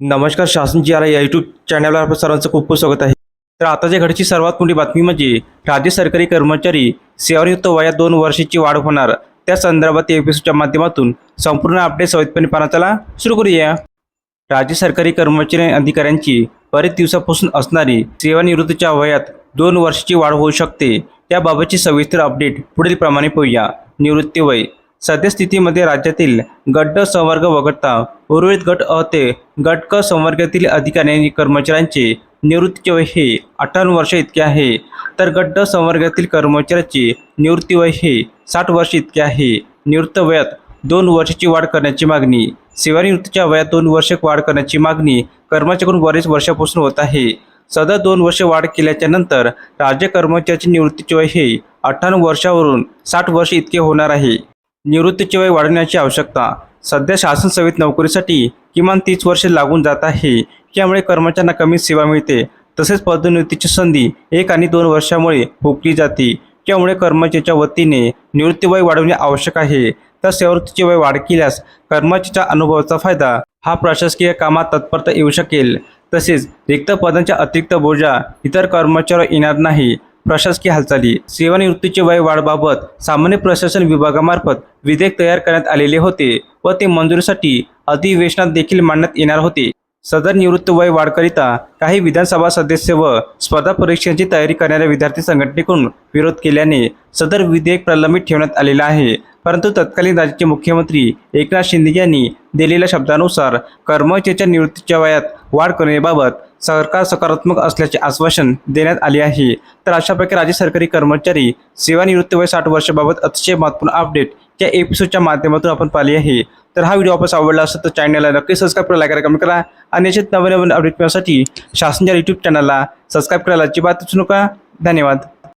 नमस्कार शासन जी आर या यूट्यूब चॅनलवर आपलं सर्वांचं खूप खूप स्वागत आहे. तर आताच्या घडची सर्वात मोठी बातमी म्हणजे राज्य सरकारी कर्मचारी सेवानिवृत्त वयात दोन वर्षाची वाढ होणार. त्या संदर्भात एपिसोडच्या माध्यमातून संपूर्ण अपडेट सवितपणे पाहण्याला सुरू करूया. राज्य सरकारी कर्मचारी आणि अधिकाऱ्यांची बरेच दिवसापासून असणारी सेवानिवृत्तीच्या वयात दोन वर्षाची वाढ होऊ शकते. त्याबाबतची सविस्तर अपडेट पुढील प्रमाणे पाहूया. निवृत्ती वय सद्यस्थितीमध्ये राज्यातील गट संवर्ग वगळता उर्वरित गट अ ते गट क संवर्गातील अधिकारी आणि कर्मचाऱ्यांचे निवृत्ती वय हे अठ्ठावन्न वर्ष इतके आहे. तर गट ड संवर्गातील कर्मचाऱ्याचे निवृत्ती वय हे साठ वर्ष इतके आहे. निवृत्त वयात दोन वर्षाची वाढ करण्याची मागणी. सेवानिवृत्तीच्या वयात दोन वर्ष वाढ करण्याची मागणी कर्मचाऱ्याकडून बरेच वर्षापासून होत आहे. सदर दोन वर्ष वाढ केल्याच्यानंतर राज्य कर्मचाऱ्याचे निवृत्तीचे वय हे अठ्ठावन्न वर्षावरून साठ वर्ष इतके होणार आहे. निवृत्तीचे वय वाढवण्याची आवश्यकता. सध्या शासन सेवेत नोकरीसाठी किमान तीस वर्ष लागून जात आहे. त्यामुळे कर्मचाऱ्यांना कमी सेवा मिळते. तसेच पदोन्नतीची संधी एक आणि दोन वर्षामुळे हुकली जाते. त्यामुळे कर्मचाऱ्याच्या वतीने निवृत्ती वय वाढवणे आवश्यक आहे. तर सेवानिवृत्तीचे वय वाढ केल्यास कर्मचाऱ्याच्या अनुभवाचा फायदा हा प्रशासकीय कामात तत्परता येऊ शकेल. तसेच रिक्त पदांच्या अतिरिक्त बोजा इतर कर्मचाऱ्यावर येणार नाही. प्रशासकीय हालचाली. सेवानिवृत्तीचे वय वाढबाबत सामान्य प्रशासन विभागामार्फत विधेयक तयार करण्यात आलेले होते व ते मंजुरीसाठी अधिवेशनात देखील मांडण्यात येणार होते. सदर निवृत्त वय वाढकरिता काही विधानसभा सदस्य व स्पर्धा परीक्षांची तयारी करणाऱ्या विद्यार्थी संघटनेकडून विरोध केल्याने सदर विधेयक प्रलंबित ठेवण्यात आलेलं आहे. परंतु तत्कालीन राज्याचे मुख्यमंत्री एकनाथ शिंदे यांनी दिलेल्या शब्दानुसार कर्मचाऱ्याच्या निवृत्तीच्या वयात वाढ करण्याबाबत सरकार सकारात्मक असल्याचे आश्वासन देण्यात आले आहे. तर अशापैकी राज्य सरकारी कर्मचारी सेवानिवृत्ती वय साठ वर्षाबाबत अतिशय महत्त्वपूर्ण अपडेट या एपिसोडच्या माध्यमातून आपण पाहिली आहे. तर हा व्हिडिओ आपण आवडला असेल तर चॅनलला नक्की सबस्क्राईब करा लाईक करा कमेंट करा आणि असेच नवीन नवीन अपडेट मिळण्यासाठी शासनच्या यूट्यूब चॅनलला सबस्क्राईब करायला अजिबात विसरू नका. धन्यवाद.